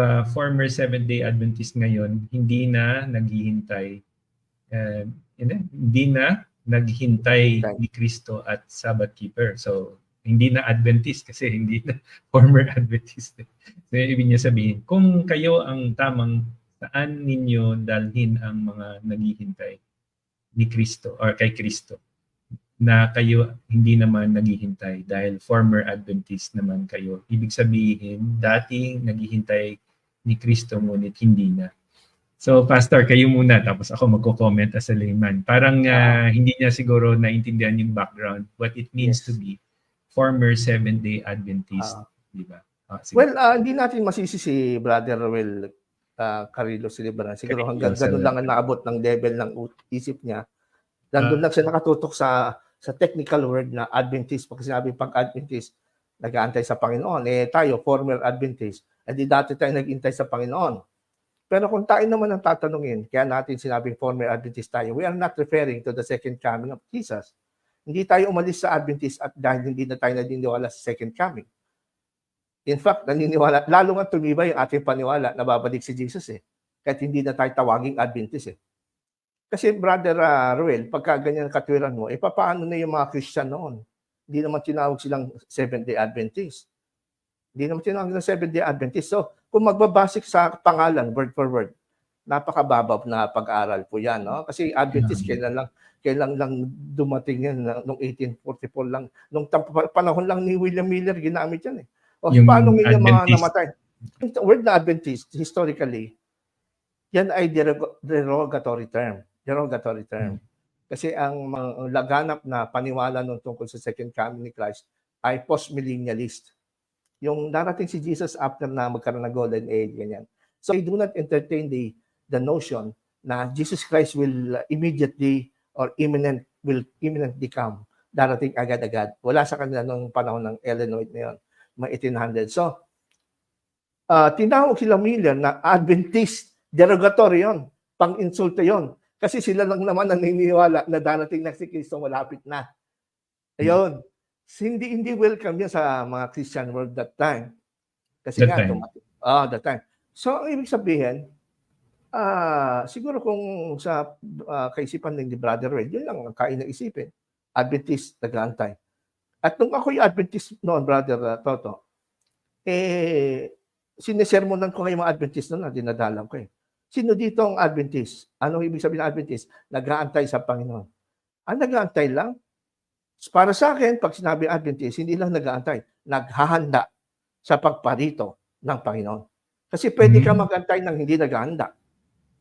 uh, former Seventh-day Adventist ngayon, hindi na naghihintay, uh, hindi, na naghintay ni Kristo at Sabbath keeper. So, hindi na Adventist kasi hindi na former Adventist. So, ibig niya sabihin, kung kayo ang tamang saan ninyo dalhin ang mga naghihintay ni Kristo or kay Kristo na kayo hindi naman naghihintay dahil former Adventist naman kayo. Ibig sabihin, dating naghihintay ni Kristo ngunit hindi na. So, Pastor, kayo muna tapos ako magko-comment as a layman. Parang ah, hindi niya siguro naintindihan yung background, what it means Yes. to be former Seventh-day Adventist. Ah. di ba? Ah, sige. Well, ah, hindi natin masisi si Brother Roel uh, Carrillo Silibran. Siguro Carrillo hanggang ganun lang ang naabot ng level ng isip niya. Nandun lang siya nakatutok sa sa technical word na Adventist. Pag sinabi pag Adventist, nag-aantay sa Panginoon. Eh tayo, former Adventist, eh di dati tayo nag-intay sa Panginoon. Pero kung tayo naman ang tatanungin, kaya natin sinabing former Adventist tayo, we are not referring to the second coming of Jesus. Hindi tayo umalis sa Adventist at dahil hindi na tayo naniniwala sa second coming. In fact, naniniwala, lalo nga tumibay ang ating paniwala na babalik si Jesus eh. Kahit hindi na tayo tawaging Adventist eh. Kasi brother uh, Ruel, pagka ganyan katwiran mo, eh paano na yung mga Christian noon? Hindi naman tinawag silang Seventh-day Adventist. Hindi naman tinawag silang Seventh-day Adventist. So, kung magbabasik sa pangalan, word for word, napakababaw na pag-aaral po yan. No? Kasi Adventist, kailan lang kailan lang dumating yan, nung 1844 lang. Tam- panahon lang ni William Miller, ginamit yan eh. O Yung paano yung mga namatay? Yung word na Adventist, historically, yan ay derog- derogatory term. Derogatory term. Kasi ang mga ang laganap na paniwala nung tungkol sa second coming ni Christ ay post-millennialist. Yung darating si Jesus after na magkaroon ng golden age, ganyan. So they do not entertain the the notion na Jesus Christ will uh, immediately or imminent will imminently come. Darating agad-agad. Wala sa kanila nung panahon ng Ellen White na yun, mga 1800. So, uh, tinawag sila Miller na Adventist. Derogatory yon Pang-insulto yon Kasi sila lang naman ang naniniwala na darating na si Kristo malapit na. Ayun. Hindi hindi welcome yan sa mga Christian world that time. Kasi That nga, time. Ah, that time. So, ang ibig sabihin, ah siguro kung sa ah, kaisipan ng Brother Red, yun lang ang kain na isipin. Adventist, nag-aantay. At nung ako yung Adventist noon, Brother ah, Toto, eh, sinisermonan ko ngayon mga Adventist noon na dinadalam ko eh. Sino dito ang Adventist? Anong ibig sabihin ng Adventist? Nag-aantay sa Panginoon. Ang nag-aantay lang, para sa akin, pag sinabi Adventist, hindi lang nag-aantay, naghahanda sa pagparito ng Panginoon. Kasi pwede ka Hmm. mag-antay ng hindi naghahanda.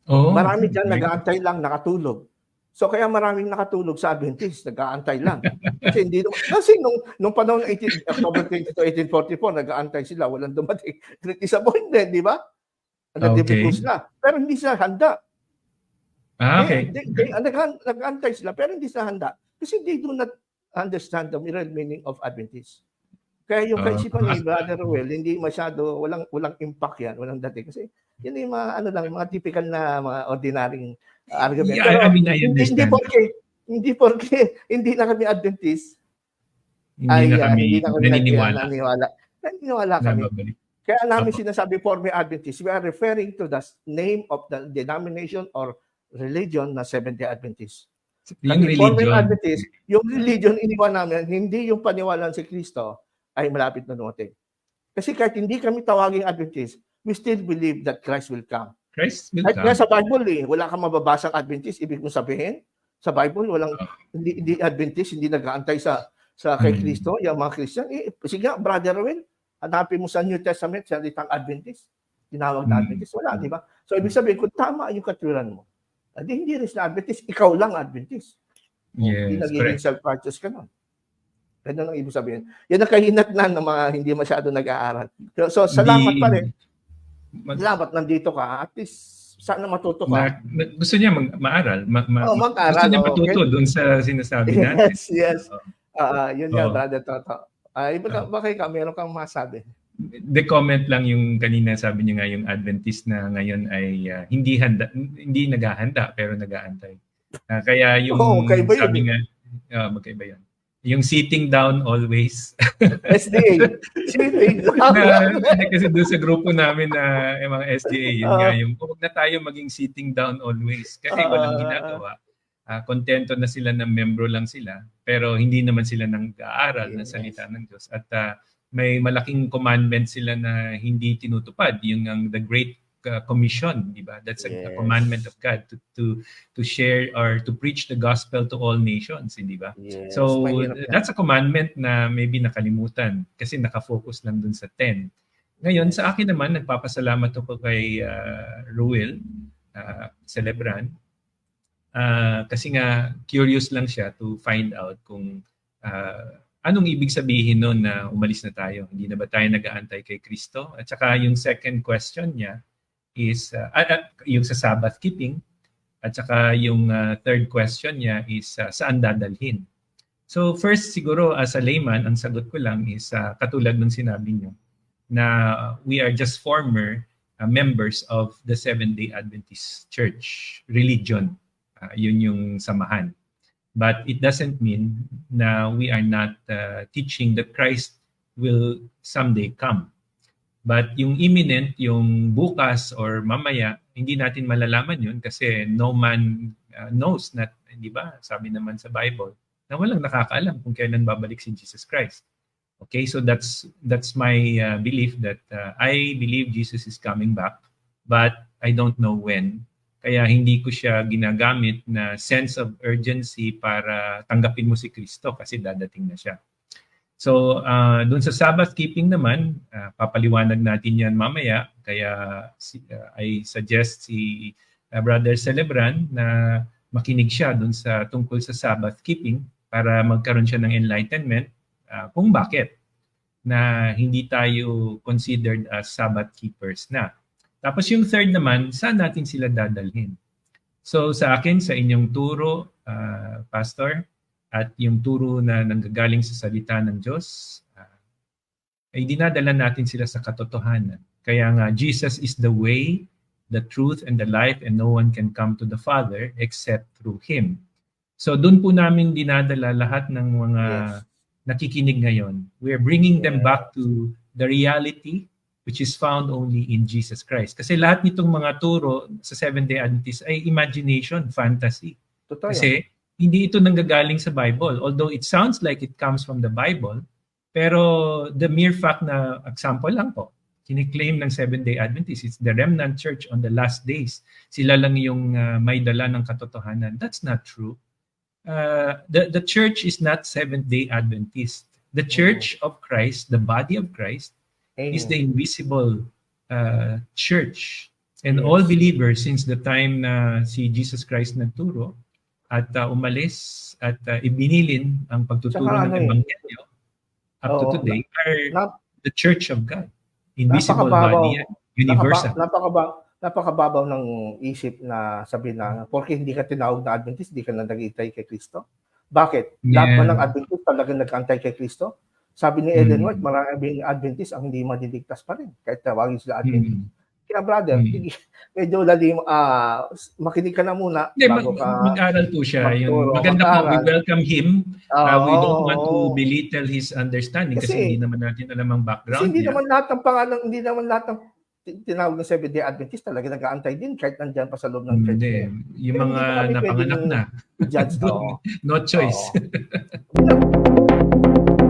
Oh, Marami dyan okay. nag-aantay lang, nakatulog. So kaya maraming nakatulog sa Adventist, nag-aantay lang. Kasi hindi kasi nung, nung panahon ng 18, October 22, 1844, nag-aantay sila, walang dumating. Great disappointment, di ba? Nag-difficult Okay. sila. Pero hindi sila handa. Ah, okay. Eh, they- they- nag- nag-aantay sila, pero hindi sila handa. Kasi they do not understand the real meaning of Adventist. Kaya yung Ah. kaisipan ni Brother Ruel, hindi masyado, walang walang impact yan, walang dating. Kasi yun yung mga, ano lang, mga typical na mga ordinaryong uh, argument. Yeah, Pero I mean, I hindi, porke, hindi porke, hindi na kami Adventist, Hindi ay, na kami hindi na kami naniniwala naniniwala. Naniniwala na kami. Kaya namin Opo. sinasabi former Adventist, we are referring to the name of the denomination or religion na Seventh-day Adventist. Yung Kami religion. Adventist, yung religion iniwan namin, hindi yung paniwalaan si Kristo ay malapit na dumating. Kasi kahit hindi kami tawaging Adventist, we still believe that Christ will come. Christ will Kahit come. nga sa Bible eh, wala kang mababasang Adventist, ibig mo sabihin, sa Bible walang Ah. hindi, hindi Adventist, hindi nag-aantay sa sa kay Hmm. Kristo, yung mga Christian. Eh, sige, Brother Rowan, hanapin mo sa New Testament salitang Adventist. Tinawag na Hmm. Adventist. Wala, di ba? So, ibig sabihin, kung tama yung katwiran mo, adi hindi rin sila Adventist, ikaw lang Adventist. Hindi Yes, nagiging correct. self-righteous ka nun. Ganun ang ibig sabihin. Yan ang kahinatnan ng mga hindi masyado nag-aaral. So, so salamat Hindi- pa rin. Salamat nandito ka. At least, sana matuto ka. na, na- gusto niya mag, maaral. Ma, ma- Oh, mag-aral, gusto niya oh, matuto doon sa sinasabi natin. Yes, yes. Ah, ah, yun nga, Oo. brother Toto. Ay, baka, Oo. baka ikaw, meron kang masabi. The comment lang yung kanina sabi niya nga yung Adventist na ngayon ay ah, hindi handa hindi naghahanda pero nag-aantay. Ah, kaya yung Oo, magkaiba yun sabi eh. nga ah, magkaiba yun. yung sitting down always. SDA. Sitting na, down. hindi kasi doon sa grupo namin na yung mga SDA, yun nga Ah. yung huwag na tayo maging sitting down always kasi walang Ah. ginagawa. Ah, kontento na sila na membro lang sila pero hindi naman sila nang aaral ng Yes. salita ng Diyos at ah, may malaking commandment sila na hindi tinutupad yung ang the great uh, commission di ba that's a, a Yes. commandment of God to to to share or to preach the gospel to all nations hindi ba Yes, So that's a commandment na maybe nakalimutan kasi nakafocus lang dun sa 10. Ngayon sa akin naman nagpapasalamat ako kay uh, Ruel uh, Celebran Ah, kasi nga curious lang siya to find out kung ah, anong ibig sabihin nun na umalis na tayo. Hindi na ba tayo nag-aantay kay Kristo? At saka yung second question niya is ah, ah, ah, yung sa Sabbath keeping at saka yung ah, third question niya is ah, saan dadalhin? So first siguro as a layman, ang sagot ko lang is ah, katulad ng sinabi niyo na we are just former ah, members of the Seventh-day Adventist Church religion. Ah, yun yung samahan. But it doesn't mean na we are not ah, teaching that Christ will someday come. But yung imminent, yung bukas or mamaya, hindi natin malalaman yun kasi no man ah, knows that, di ba? Sabi naman sa Bible, na walang nakakaalam kung kailan babalik si Jesus Christ. Okay, so that's that's my uh, belief that uh, I believe Jesus is coming back, but I don't know when. Kaya hindi ko siya ginagamit na sense of urgency para tanggapin mo si Kristo kasi dadating na siya. So, uh, dun sa Sabbath keeping naman, uh, papaliwanag natin yan mamaya. Kaya si, uh, I suggest si uh, Brother Celebran na makinig siya dun sa tungkol sa Sabbath keeping para magkaroon siya ng enlightenment uh, kung bakit na hindi tayo considered as Sabbath keepers na. Tapos yung third naman, saan natin sila dadalhin? So sa akin, sa inyong turo, uh, Pastor, at yung turo na nanggagaling sa salita ng Diyos, uh, ay dinadala natin sila sa katotohanan. Kaya nga, Jesus is the way, the truth, and the life, and no one can come to the Father except through Him. So doon po namin dinadala lahat ng mga Yes. nakikinig ngayon. We're bringing them Yeah. back to the reality which is found only in Jesus Christ. Kasi lahat nitong mga turo sa Seventh-day Adventist ay imagination, fantasy. Totoo yan. Hindi ito nanggagaling sa Bible. Although it sounds like it comes from the Bible, pero the mere fact na, example lang po, kiniklaim ng Seventh-day Adventist, it's the remnant church on the last days. Sila lang yung uh, may dala ng katotohanan. That's not true. Uh, the, the church is not Seventh-day Adventist. The church of Christ, the body of Christ, is the Amen. invisible uh, church. And Yes. all believers since the time na si Jesus Christ nagturo at uh, umalis at uh, ibinilin ang pagtuturo Tsaka ng ano eh, ebanghelyo up to oo, today are nap- the church of God. Invisible body. Universal. Napaka, napakaba, napakababaw ng isip na sabi na, porque hindi ka tinawag na Adventist, hindi ka na nag-iitay kay Kristo. Bakit? Lahat ba Yeah. ng Adventist talagang nag-antay kay Kristo? Sabi ni Ellen Mm. White, maraming Adventist ang hindi madiligtas pa rin. Kahit tawagin sila Adventist. Mm. Kaya brother, Mm. sige, medyo lalim, ah, makinig ka na muna Hindi, bago mag- ka. mag-aral po siya. Yung, magturo, maganda po, we mag-aral. welcome him. Uh, Ah, we don't want to belittle his understanding kasi, Kasi- hindi naman natin alam ang background hindi niya. naman lahat ng pangalan, hindi naman lahat ng ti- tinawag ng Seventh-day Adventist talaga nag-aantay din kahit nandyan pa sa loob ng church. Hindi. Yung Pero mga hindi napanganak na. Judge, oo. No choice.